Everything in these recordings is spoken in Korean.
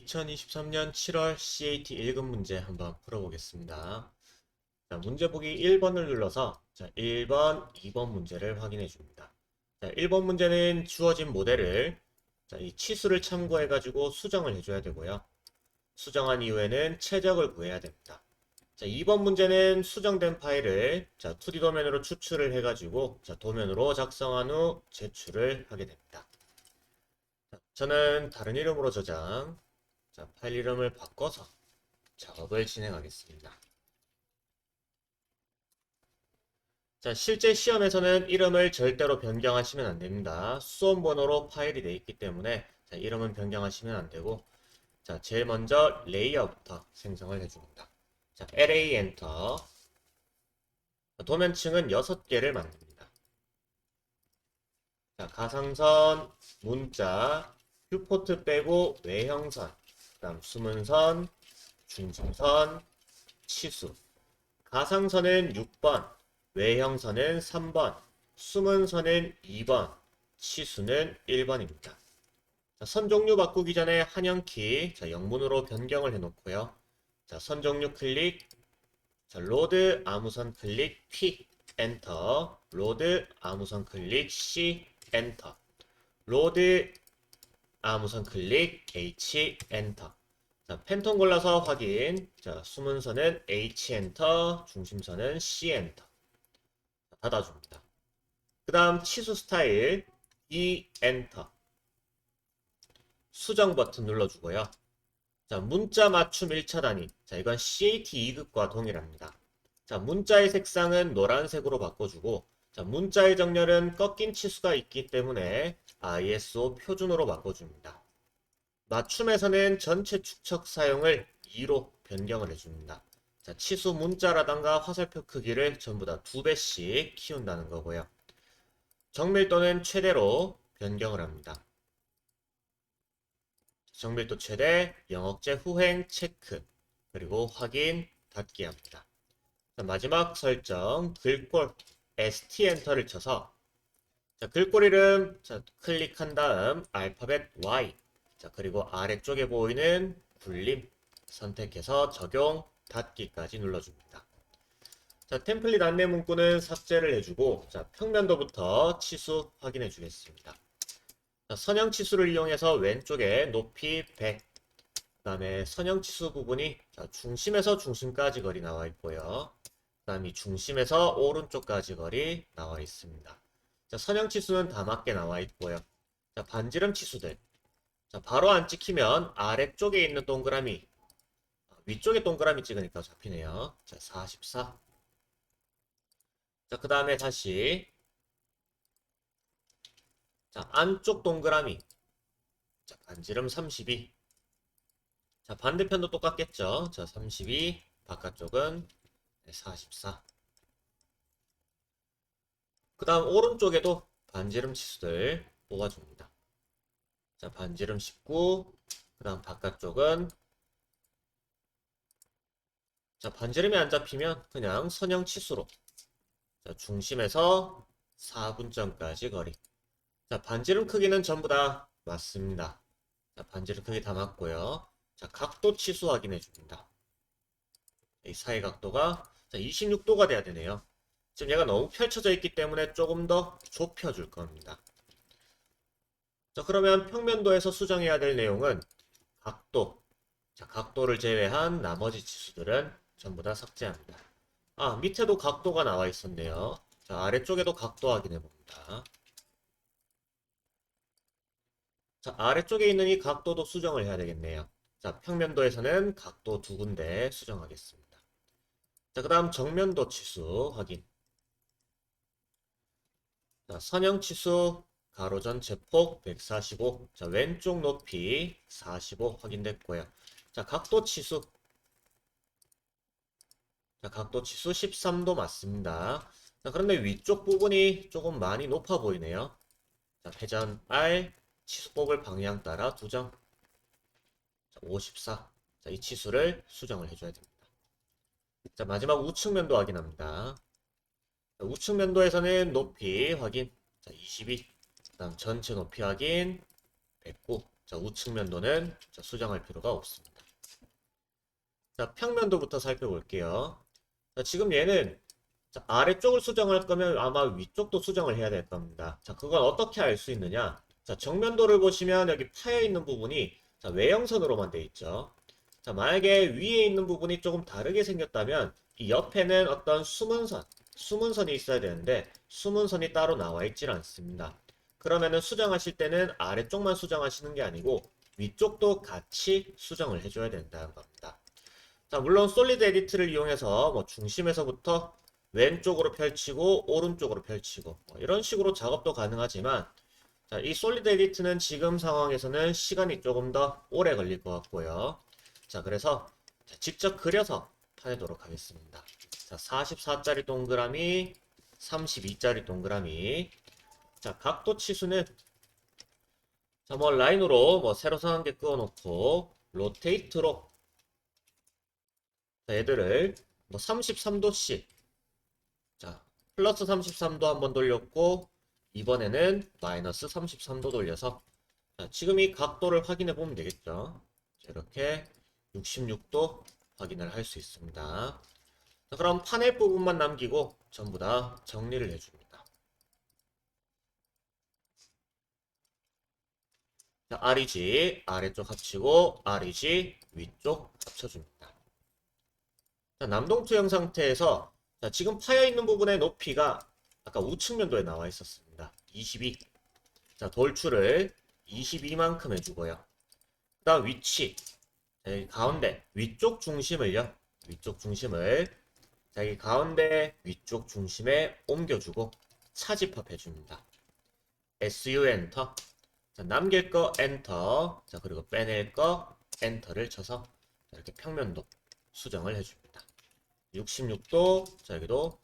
2023년 7월 CAT 1급 문제 한번 풀어보겠습니다. 자, 문제 보기 1번을 눌러서 자, 1번, 2번 문제를 확인해 줍니다. 자, 1번 문제는 주어진 모델을 자, 이 치수를 참고해 가지고 수정을 해줘야 되고요. 수정한 이후에는 최적을 구해야 됩니다. 자, 2번 문제는 수정된 파일을 자, 2D 도면으로 추출을 해 가지고 자, 도면으로 작성한 후 제출을 하게 됩니다. 자, 저는 다른 이름으로 저장 자, 파일 이름을 바꿔서 작업을 진행하겠습니다. 자, 실제 시험에서는 이름을 절대로 변경하시면 안 됩니다. 수험 번호로 파일이 되어 있기 때문에 자, 이름은 변경하시면 안 되고 자, 제일 먼저 레이어부터 생성을 해 줍니다. 자, LA 엔터 도면층은 6개를 만듭니다. 자, 가상선, 문자, 뷰포트 빼고 외형선 그 다음 숨은 선, 중심선, 치수. 가상선은 6번, 외형선은 3번, 숨은 선은 2번, 치수는 1번입니다. 선 종류 바꾸기 전에 한영키 자, 영문으로 변경을 해놓고요. 자, 선 종류 클릭, 자, 로드 아무선 클릭 P 엔터, 로드 아무선 클릭 C 엔터, 로드 아무선 클릭 H 엔터. 자, 펜톤 골라서 확인. 자, 숨은 선은 H 엔터, 중심선은 C 엔터. 자, 닫아줍니다. 그 다음 치수 스타일 E 엔터. 수정 버튼 눌러주고요. 자, 문자 맞춤 1차 단위. 자, 이건 CAT 2급과 동일합니다. 자, 문자의 색상은 노란색으로 바꿔주고, 자, 문자의 정렬은 꺾인 치수가 있기 때문에 ISO 표준으로 바꿔줍니다. 맞춤에서는 전체 축척 사용을 2로 변경을 해줍니다. 자, 치수 문자라던가 화살표 크기를 전부 다두 배씩 키운다는 거고요. 정밀도는 최대로 변경을 합니다. 정밀도 최대, 영역제 후행 체크, 그리고 확인, 닫기 합니다. 자, 마지막 설정, 글꼴, ST 엔터를 쳐서 자, 글꼴 이름 자, 클릭한 다음 알파벳 Y 자, 그리고 아래쪽에 보이는 굴림 선택해서 적용 닫기까지 눌러줍니다. 자, 템플릿 안내 문구는 삭제를 해주고 자, 평면도부터 치수 확인해 주겠습니다. 자, 선형 치수를 이용해서 왼쪽에 높이 100, 그 다음에 선형 치수 부분이 자, 중심에서 중심까지 거리 나와 있고요. 그 다음 이 중심에서 오른쪽까지 거리 나와 있습니다. 자, 선형 치수는 다 맞게 나와 있고요. 자, 반지름 치수들. 자, 바로 안 찍히면 아래쪽에 있는 동그라미, 위쪽에 동그라미 찍으니까 잡히네요. 자, 44. 자, 그 다음에 다시 자, 안쪽 동그라미. 자, 반지름 32. 자, 반대편도 똑같겠죠? 자, 32. 바깥쪽은 44. 그 다음 오른쪽에도 반지름 치수들 뽑아줍니다. 자, 반지름 19. 그 다음 바깥쪽은 자, 반지름이 안 잡히면 그냥 선형 치수로 자, 중심에서 4분점까지 거리 자, 반지름 크기는 전부 다 맞습니다. 자, 반지름 크기 다 맞고요. 자, 각도 치수 확인해 줍니다. 이 사이 각도가 자, 26도가 돼야 되네요. 지금 얘가 너무 펼쳐져 있기 때문에 조금 더 좁혀 줄 겁니다. 자, 그러면 평면도에서 수정해야 될 내용은 각도. 자, 각도를 제외한 나머지 치수들은 전부 다 삭제합니다. 아, 밑에도 각도가 나와 있었네요. 자, 아래쪽에도 각도 확인해 봅니다. 자, 아래쪽에 있는 이 각도도 수정을 해야 되겠네요. 자, 평면도에서는 각도 두 군데 수정하겠습니다. 자, 그 다음 정면도 치수 확인. 자, 선형 치수 가로 전체 폭 145. 자, 왼쪽 높이 45 확인됐고요. 자, 각도 치수. 자, 각도 치수 13도 맞습니다. 자, 그런데 위쪽 부분이 조금 많이 높아 보이네요. 자, 회전 R 치수 뽑을 방향 따라 두 점. 자, 54. 자, 이 치수를 수정을 해줘야 됩니다. 자, 마지막 우측 면도 확인합니다. 자, 우측 면도에서는 높이 확인. 자, 22. 그 다음 전체 높이 확인. 109. 자, 우측 면도는 자, 수정할 필요가 없습니다. 자, 평면도부터 살펴볼게요. 자, 지금 얘는 자, 아래쪽을 수정할 거면 아마 위쪽도 수정을 해야 될 겁니다. 자, 그건 어떻게 알 수 있느냐? 자, 정면도를 보시면 여기 파여 있는 부분이 자, 외형선으로만 돼 있죠. 자, 만약에 위에 있는 부분이 조금 다르게 생겼다면 이 옆에는 어떤 숨은 선, 숨은 선이 있어야 되는데 숨은 선이 따로 나와 있질 않습니다. 그러면은 수정하실 때는 아래쪽만 수정하시는 게 아니고 위쪽도 같이 수정을 해줘야 된다는 겁니다. 자, 물론 솔리드 에디트를 이용해서 뭐 중심에서부터 왼쪽으로 펼치고 오른쪽으로 펼치고 뭐 이런 식으로 작업도 가능하지만 자, 이 솔리드 에디트는 지금 상황에서는 시간이 조금 더 오래 걸릴 것 같고요. 자, 그래서 자, 직접 그려서 파내도록 하겠습니다. 자, 44짜리 동그라미, 32짜리 동그라미. 자, 각도 치수는 자, 뭐 라인으로 뭐 세로 상한개 그어놓고 로테이트로 자, 얘들을 뭐 33도씩 자, 플러스 33도 한번 돌렸고 이번에는 마이너스 33도 돌려서 자, 지금 이 각도를 확인해 보면 되겠죠. 자, 이렇게 66도 확인을 할 수 있습니다. 자, 그럼 파넬 부분만 남기고 전부 다 정리를 해줍니다. 자, REG 아래쪽 합치고 REG 위쪽 합쳐줍니다. 자, 남동투형 상태에서 자, 지금 파여 있는 부분의 높이가 아까 우측 면도에 나와 있었습니다. 22. 자, 돌출을 22만큼 해주고요. 그 다음 위치. 자, 여기 가운데 위쪽 중심을요. 위쪽 중심을 자, 이 가운데 위쪽 중심에 옮겨주고 차집합해 줍니다. SU 엔터. 자, 남길 거 엔터. 자, 그리고 빼낼 거 엔터를 쳐서 자, 이렇게 평면도 수정을 해줍니다. 66도. 자, 여기도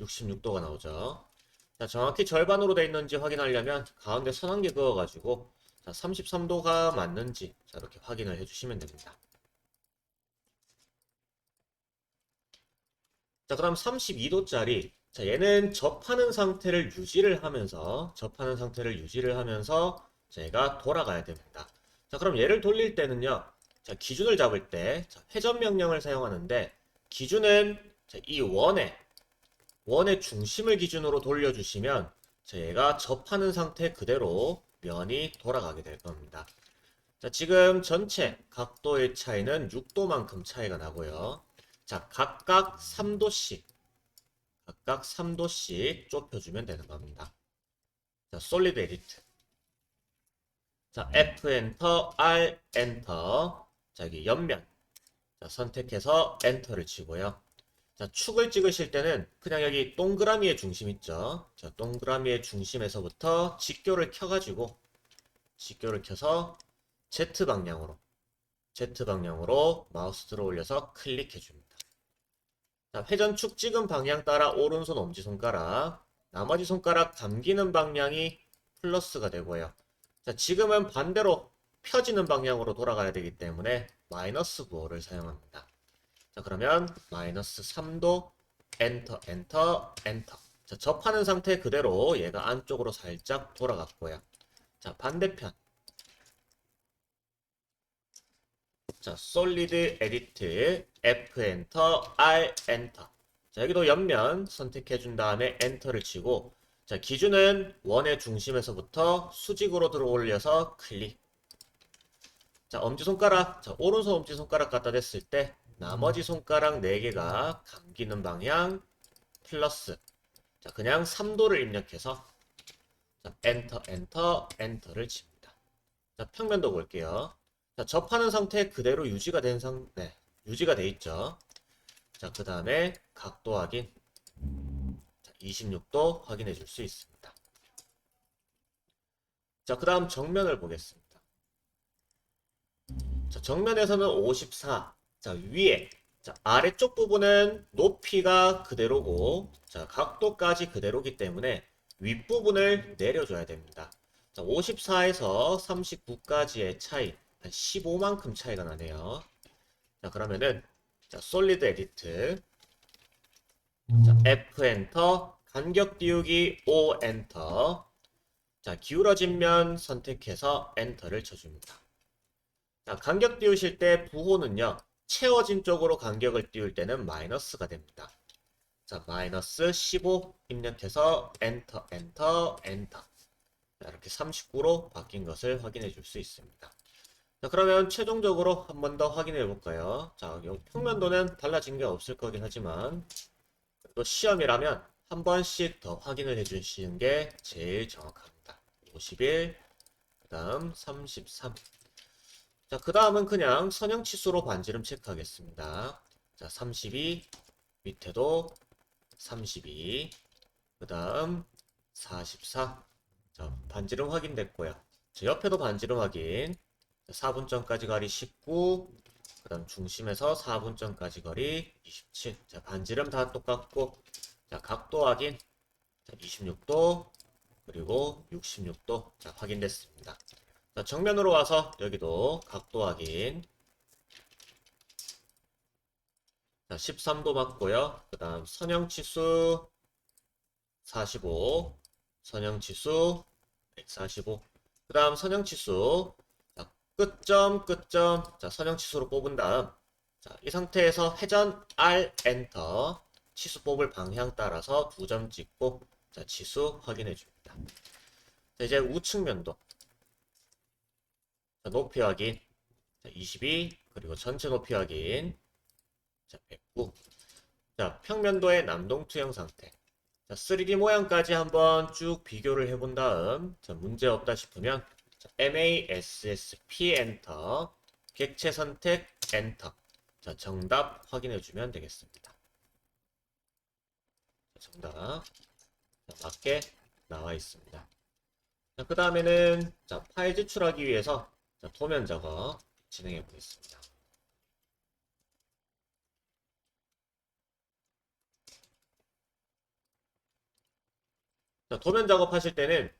66도가 나오죠. 자, 정확히 절반으로 돼 있는지 확인하려면 가운데 선한개 그어가지고 자, 33도가 맞는지 자, 이렇게 확인을 해주시면 됩니다. 자, 그럼 32도짜리. 자, 얘는 접하는 상태를 유지를 하면서, 접하는 상태를 유지를 하면서, 제가 돌아가야 됩니다. 자, 그럼 얘를 돌릴 때는요, 자, 기준을 잡을 때, 자, 회전 명령을 사용하는데, 기준은 자, 이 원의, 원의 중심을 기준으로 돌려주시면, 자, 얘가 접하는 상태 그대로 면이 돌아가게 될 겁니다. 자, 지금 전체 각도의 차이는 6도만큼 차이가 나고요. 자, 각각 3도씩, 각각 3도씩 좁혀주면 되는 겁니다. 자, 솔리드 에디트. 자, F 엔터, R 엔터. 자, 여기 옆면. 자, 선택해서 엔터를 치고요. 자, 축을 찍으실 때는 그냥 여기 동그라미의 중심 있죠? 자, 동그라미의 중심에서부터 직교를 켜가지고, 직교를 켜서 Z 방향으로, Z 방향으로 마우스 들어 올려서 클릭해 줍니다. 자, 회전축 찍은 방향 따라 오른손 엄지손가락, 나머지 손가락 감기는 방향이 플러스가 되고요. 자, 지금은 반대로 펴지는 방향으로 돌아가야 되기 때문에 마이너스 9호를 사용합니다. 자, 그러면 마이너스 3도, 엔터, 엔터, 엔터. 자, 접하는 상태 그대로 얘가 안쪽으로 살짝 돌아갔고요. 자, 반대편. 자, 솔리드 에디트 F 엔터 R 엔터. 자, 여기도 옆면 선택해 준 다음에 엔터를 치고 자, 기준은 원의 중심에서부터 수직으로 들어 올려서 클릭. 자, 엄지손가락. 자, 오른손 엄지손가락 갖다 댔을 때 나머지 손가락 4개가 감기는 방향 플러스. 자, 그냥 3도를 입력해서 자, 엔터 엔터 엔터를 칩니다. 자, 평면도 볼게요. 자, 접하는 상태 그대로 유지가 된 상, 네, 유지가 돼 있죠. 자, 그 다음에 각도 확인. 자, 26도 확인해 줄 수 있습니다. 자, 그 다음 정면을 보겠습니다. 자, 정면에서는 54. 자, 위에. 자, 아래쪽 부분은 높이가 그대로고, 자, 각도까지 그대로기 때문에 윗부분을 내려줘야 됩니다. 자, 54에서 39까지의 차이. 한 15만큼 차이가 나네요. 자, 그러면은, 자, 솔리드 에디트. 자, F 엔터. 간격 띄우기 O 엔터. 자, 기울어진 면 선택해서 엔터를 쳐줍니다. 자, 간격 띄우실 때 부호는요. 채워진 쪽으로 간격을 띄울 때는 마이너스가 됩니다. 자, 마이너스 15 입력해서 엔터, 엔터, 엔터. 자, 이렇게 39로 바뀐 것을 확인해 줄 수 있습니다. 자, 그러면 최종적으로 한 번 더 확인해 볼까요? 자, 요 평면도는 달라진 게 없을 거긴 하지만 또 시험이라면 한 번씩 더 확인을 해 주시는 게 제일 정확합니다. 51, 그 다음 33. 자, 그 다음은 그냥 선형 치수로 반지름 체크하겠습니다. 자, 32, 밑에도 32, 그 다음 44. 자, 반지름 확인됐고요. 자, 옆에도 반지름 확인. 4분점까지 거리 19, 그 다음 중심에서 4분점까지 거리 27. 자, 반지름 다 똑같고, 자, 각도 확인. 자, 26도, 그리고 66도. 자, 확인됐습니다. 자, 정면으로 와서 여기도 각도 확인. 자, 13도 맞고요. 그 다음 선형치수 45, 선형치수 145. 그 다음 선형치수 자, 끝점, 끝점. 자, 선형 치수로 뽑은 다음. 자, 이 상태에서 회전 R 엔터. 치수 뽑을 방향 따라서 두 점 찍고 자, 치수 확인해 줍니다. 자, 이제 우측 면도. 자, 높이 확인. 자, 22 그리고 전체 높이 확인. 자, 109 자, 평면도의 남동 투영 상태. 자, 3D 모양까지 한번 쭉 비교를 해본 다음 자, 문제 없다 싶으면 자, MASSP 엔터 객체 선택 엔터 자, 정답 확인해 주면 되겠습니다. 자, 정답 자, 맞게 나와 있습니다. 자, 그 다음에는 자, 파일 제출하기 위해서 자, 도면 작업 진행해 보겠습니다. 자, 도면 작업하실 때는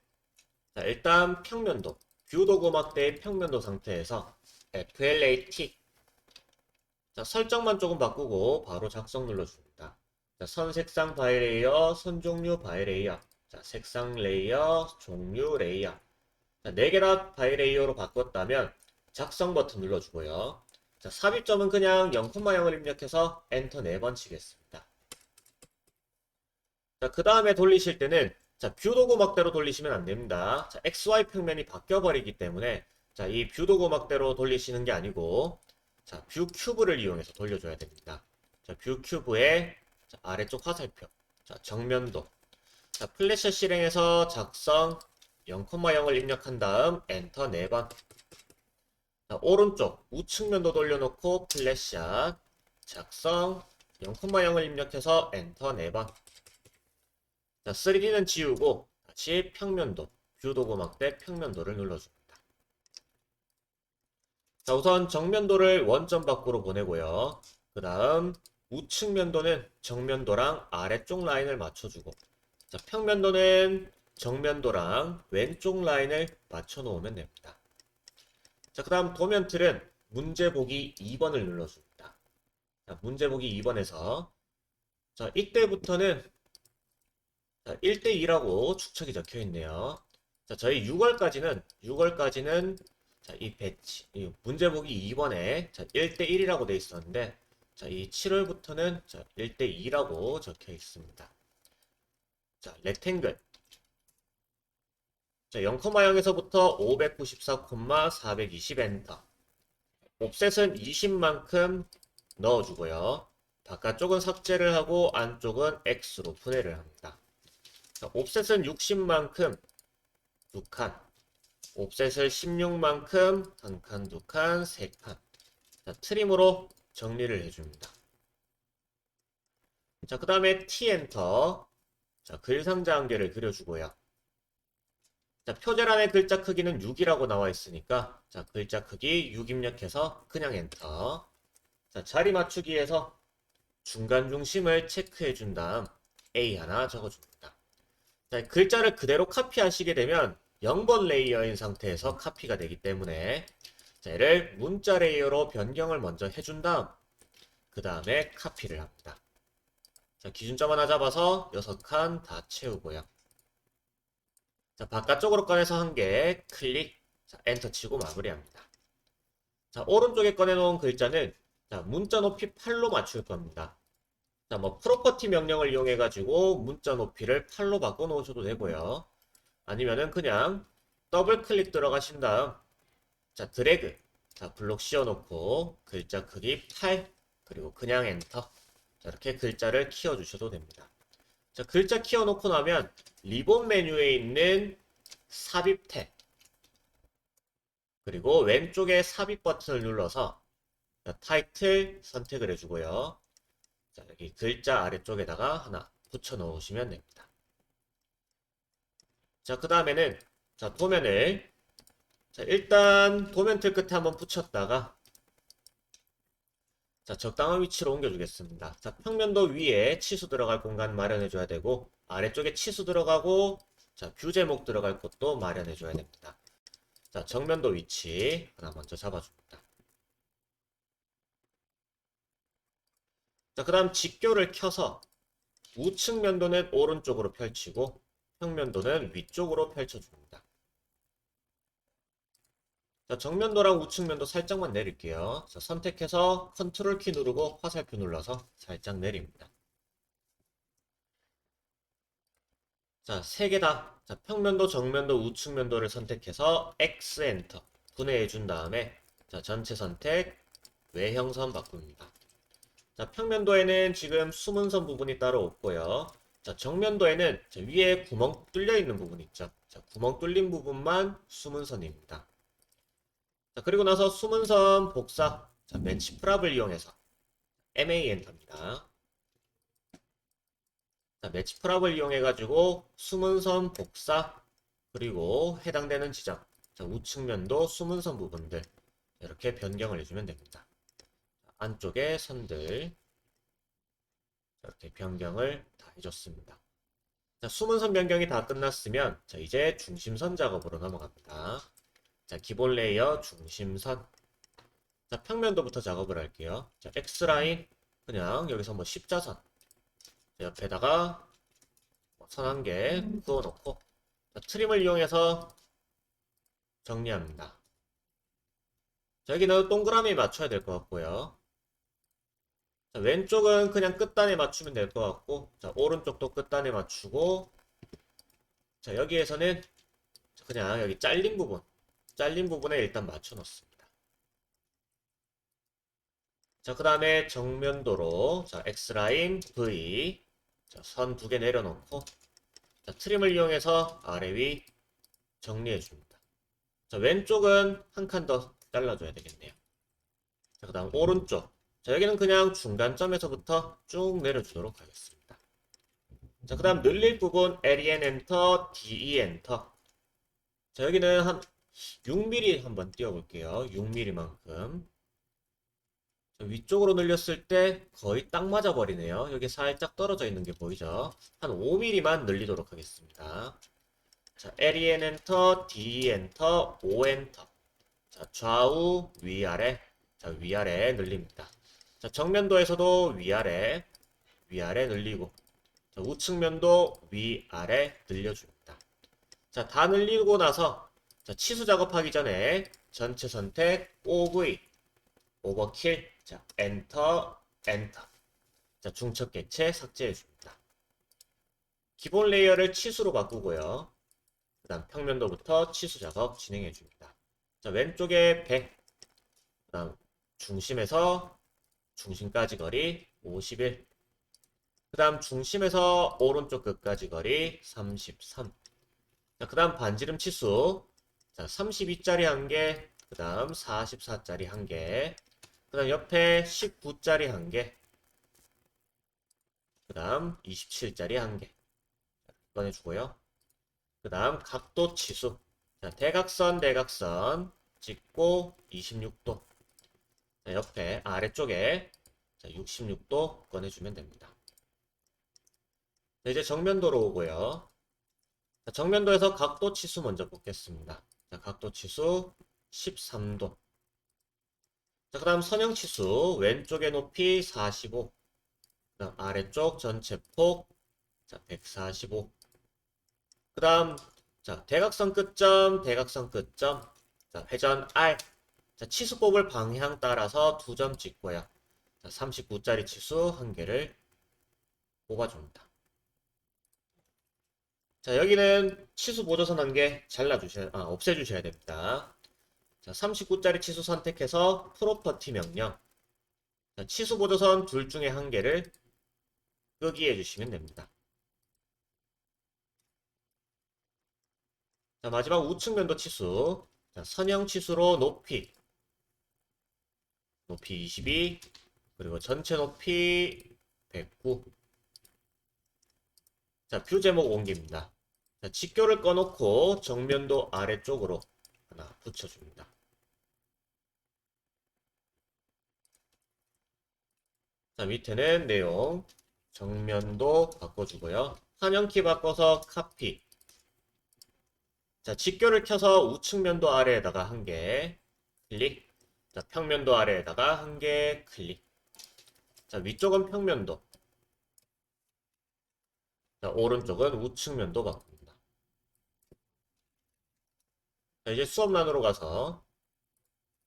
자, 일단 평면도, 뷰도구막대의 평면도 상태에서 FLAT 자, 설정만 조금 바꾸고 바로 작성 눌러줍니다. 자, 선 색상 바이 레이어, 선 종류 바이 레이어, 자, 색상 레이어, 종류 레이어. 자, 4개 다 바이 레이어로 바꿨다면 작성 버튼 눌러주고요. 자, 삽입점은 그냥 0,0을 입력해서 엔터 4번 치겠습니다. 자, 그 다음에 돌리실 때는 자, 뷰도구 막대로 돌리시면 안 됩니다. 자, XY 평면이 바뀌어 버리기 때문에 자, 이 뷰도구 막대로 돌리시는 게 아니고 자, 뷰 큐브를 이용해서 돌려줘야 됩니다. 자, 뷰 큐브의 자, 아래쪽 화살표, 자, 정면도, 자, 플래시 실행해서 작성 0,0을 입력한 다음 엔터 4번. 자, 오른쪽 우측면도 돌려놓고 플래시샷 작성 0,0을 입력해서 엔터 4번. 자, 3D는 지우고 다시 평면도, 뷰 도구막 대 평면도를 눌러줍니다. 자, 우선 정면도를 원점 밖으로 보내고요. 그 다음 우측 면도는 정면도랑 아래쪽 라인을 맞춰주고 자, 평면도는 정면도랑 왼쪽 라인을 맞춰 놓으면 됩니다. 자, 그 다음 도면 틀은 문제 보기 2번을 눌러줍니다. 자, 문제 보기 2번에서 자, 이때부터는 자, 1대2라고 축척이 적혀 있네요. 자, 저희 6월까지는 6월까지는 자, 이 배치, 이 문제 보기 2번에 자, 1대1이라고 돼 있었는데 자, 이 7월부터는 자, 1대2라고 적혀 있습니다. 자, 렉탱글. 자, 0,0에서부터 594,420 엔터. 옵셋은 20만큼 넣어주고요. 바깥쪽은 삭제를 하고 안쪽은 X로 분해를 합니다. 자, 옵셋은 60만큼 두 칸. 옵셋을 16만큼 한 칸, 두 칸, 세 칸. 자, 트림으로 정리를 해줍니다. 자, 그 다음에 T 엔터. 자, 글 상자 한 개를 그려주고요. 자, 표제란의 글자 크기는 6이라고 나와 있으니까, 자, 글자 크기 6 입력해서 그냥 엔터. 자, 자리 맞추기에서 중간 중심을 체크해 준 다음 A 하나 적어줍니다. 자, 글자를 그대로 카피하시게 되면 0번 레이어인 상태에서 카피가 되기 때문에 자, 얘를 문자 레이어로 변경을 먼저 해준 다음 그 다음에 카피를 합니다. 자, 기준점 하나 잡아서 6칸 다 채우고요. 자, 바깥쪽으로 꺼내서 한 개 클릭, 자, 엔터 치고 마무리합니다. 자, 오른쪽에 꺼내놓은 글자는 자, 문자 높이 8로 맞출 겁니다. 자, 뭐 프로퍼티 명령을 이용해 가지고 문자 높이를 8로 바꿔 놓으셔도 되고요. 아니면은 그냥 더블 클릭 들어가신 다음 자, 드래그. 자, 블록 씌워 놓고 글자 크기 8 그리고 그냥 엔터. 자, 이렇게 글자를 키워 주셔도 됩니다. 자, 글자 키워 놓고 나면 리본 메뉴에 있는 삽입 탭 그리고 왼쪽에 삽입 버튼을 눌러서 자, 타이틀 선택을 해주고요. 자, 여기 글자 아래쪽에다가 하나 붙여 놓으시면 됩니다. 자, 그 다음에는 자, 도면을 자, 일단 도면 틀 끝에 한번 붙였다가 자, 적당한 위치로 옮겨주겠습니다. 자, 평면도 위에 치수 들어갈 공간 마련해줘야 되고 아래쪽에 치수 들어가고 자, 뷰 제목 들어갈 곳도 마련해줘야 됩니다. 자, 정면도 위치 하나 먼저 잡아줍니다. 자, 그 다음 직교를 켜서 우측 면도는 오른쪽으로 펼치고 평면도는 위쪽으로 펼쳐줍니다. 자, 정면도랑 우측면도 살짝만 내릴게요. 자, 선택해서 컨트롤 키 누르고 화살표 눌러서 살짝 내립니다. 자, 세 개 다. 자, 평면도, 정면도, 우측면도를 선택해서 X 엔터 분해해 준 다음에 자, 전체 선택 외형선 바꿉니다. 자, 평면도에는 지금 숨은 선 부분이 따로 없고요. 자, 정면도에는 자, 위에 구멍 뚫려 있는 부분 있죠. 자, 구멍 뚫린 부분만 숨은 선입니다. 자, 그리고 나서 숨은 선 복사. 자, 매치 프랍을 이용해서 MA 엔터입니다. 자, 매치 프랍을 이용해 가지고 숨은 선 복사 그리고 해당되는 지점. 자, 우측면도 숨은 선 부분들 이렇게 변경을 해주면 됩니다. 안쪽에 선들 이렇게 변경을 다 해줬습니다. 자, 숨은 선 변경이 다 끝났으면 자, 이제 중심선 작업으로 넘어갑니다. 자, 기본 레이어 중심선. 자, 평면도부터 작업을 할게요. 자, X라인 그냥 여기서 뭐 십자선 자, 옆에다가 뭐선한 개 그어놓고 자, 트림을 이용해서 정리합니다. 자, 여기는 동그라미 맞춰야 될 것 같고요. 자, 왼쪽은 그냥 끝단에 맞추면 될 것 같고, 자, 오른쪽도 끝단에 맞추고, 자, 여기에서는 그냥 여기 잘린 부분, 잘린 부분에 일단 맞춰 놓습니다. 자, 그 다음에 정면도로, 자, X라인, V, 자, 선두 개 내려놓고, 자, 트림을 이용해서 아래 위 정리해 줍니다. 자, 왼쪽은 한 칸 더 잘라줘야 되겠네요. 자, 그 다음 오른쪽. 자, 여기는 그냥 중간점에서부터 쭉 내려주도록 하겠습니다. 자, 그 다음 늘릴 부분 LEN 엔터, DE 엔터. 자, 여기는 한 6mm 한번 띄워볼게요. 6mm만큼. 위쪽으로 늘렸을 때 거의 딱 맞아버리네요. 여기 살짝 떨어져 있는 게 보이죠? 한 5mm만 늘리도록 하겠습니다. 자, LEN 엔터, DE 엔터, O 엔터. 자, 좌우, 위아래. 자, 위아래 늘립니다. 자, 정면도에서도 위아래, 위아래 늘리고, 자, 우측면도 위아래 늘려줍니다. 자, 다 늘리고 나서, 자, 치수 작업하기 전에 전체 선택, OV, 오버킬, 자, 엔터, 엔터. 자, 중첩 개체 삭제해줍니다. 기본 레이어를 치수로 바꾸고요. 그 다음 평면도부터 치수 작업 진행해줍니다. 자, 왼쪽에 100, 그 다음 중심에서 중심까지 거리 51. 그 다음 중심에서 오른쪽 끝까지 거리 33. 자, 그 다음 반지름 치수. 자, 32짜리 한 개. 그 다음 44짜리 한 개. 그 다음 옆에 19짜리 한 개. 그 다음 27짜리 한 개. 꺼내주고요. 그 다음 각도 치수. 자, 대각선, 대각선 찍고 26도. 자, 옆에 아래쪽에 자, 66도 꺼내주면 됩니다. 자, 이제 정면도로 오고요. 자, 정면도에서 각도 치수 먼저 뽑겠습니다. 자, 각도 치수 13도. 자, 그 다음 선형 치수 왼쪽의 높이 45. 그다음 아래쪽 전체 폭 자, 145. 그 다음 자, 대각선 끝점, 대각선 끝점. 자, 회전 R. 자, 치수 뽑을 방향 따라서 두 점 찍고요. 자, 39짜리 치수 한 개를 뽑아줍니다. 자, 여기는 치수 보조선 한 개 잘라주셔야, 아, 없애주셔야 됩니다. 자, 39짜리 치수 선택해서 프로퍼티 명령. 자, 치수 보조선 둘 중에 한 개를 끄기 해주시면 됩니다. 자, 마지막 우측 면도 치수. 자, 선형 치수로 높이. 높이 22. 그리고 전체 높이 109. 자, 뷰 제목 옮깁니다. 자, 직교를 꺼놓고 정면도 아래쪽으로 하나 붙여줍니다. 자, 밑에는 내용. 정면도 바꿔주고요. 환영키 바꿔서 카피. 자, 직교를 켜서 우측면도 아래에다가 한 개 클릭. 자, 평면도 아래에다가 한 개 클릭. 자, 위쪽은 평면도. 자, 오른쪽은 우측면도 바꿉니다. 자, 이제 수업란으로 가서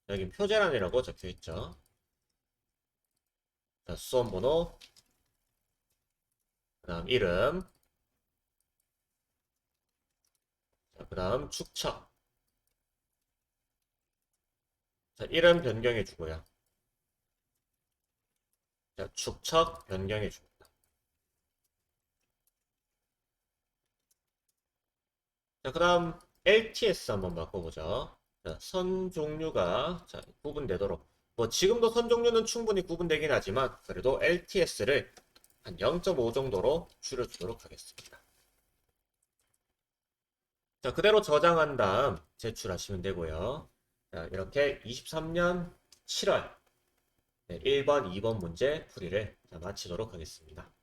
여기 표제란이라고 적혀 있죠. 자, 수험 번호, 그 다음 이름, 자, 그 다음 축척. 자, 이름 변경해 주고요. 자, 축척 변경해 줍니다. 자, 그 다음 LTS 한번 바꿔보죠. 자, 선 종류가 자, 구분되도록. 뭐 지금도 선 종류는 충분히 구분되긴 하지만 그래도 LTS를 한 0.5 정도로 줄여주도록 하겠습니다. 자, 그대로 저장한 다음 제출하시면 되고요. 자, 이렇게 23년 7월 네, 1번, 2번 문제 풀이를 자, 마치도록 하겠습니다.